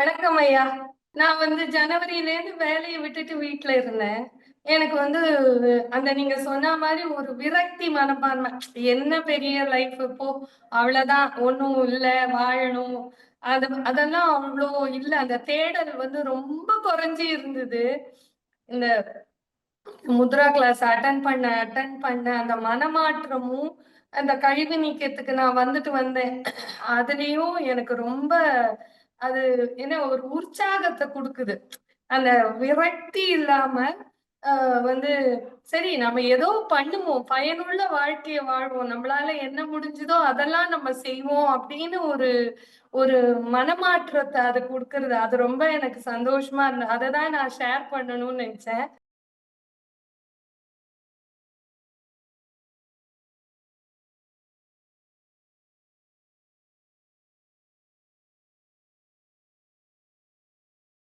வணக்கம் ஐயா. நான் வந்து ஜனவரியிலேருந்து வேலையை விட்டுட்டு வீட்டுல இருந்தேன். எனக்கு வந்து அந்த நீங்க சொன்ன மாதிரி ஒரு விரக்தி மனப்பான்மை. என்ன பெரிய லைஃப் இப்போ, அவ்வளவுதான் ஒண்ணும் இல்ல, வாழணும். அது அதெல்லாம் அவ்வளோ இல்ல. அந்த தேடல் வந்து ரொம்ப குறைஞ்சு இருந்தது. இந்த முத்ரா கிளாஸ் அட்டன் பண்ண அட்டன் பண்ண அந்த மனமாற்றமும், அந்த கழிவு நீக்கத்துக்கு நான் வந்துட்டு வந்தேன். அதுலயும் எனக்கு ரொம்ப அது என்ன ஒரு உற்சாகத்தை கொடுக்குது அந்த விரக்தி இல்லாம, வந்து சரி நம்ம ஏதோ பண்ணுவோம். பயனுள்ள வாழ்க்கையை வாழ்வோம். நம்மளால என்ன முடிஞ்சதோ அதெல்லாம் நம்ம செய்வோம் அப்படின்னு ஒரு ஒரு மனமாற்றத்தை அது கொடுக்கறது அது ரொம்ப எனக்கு சந்தோஷமா இருந்தது. அதை தான் நான் ஷேர் பண்ணணும்னு நினைச்சேன்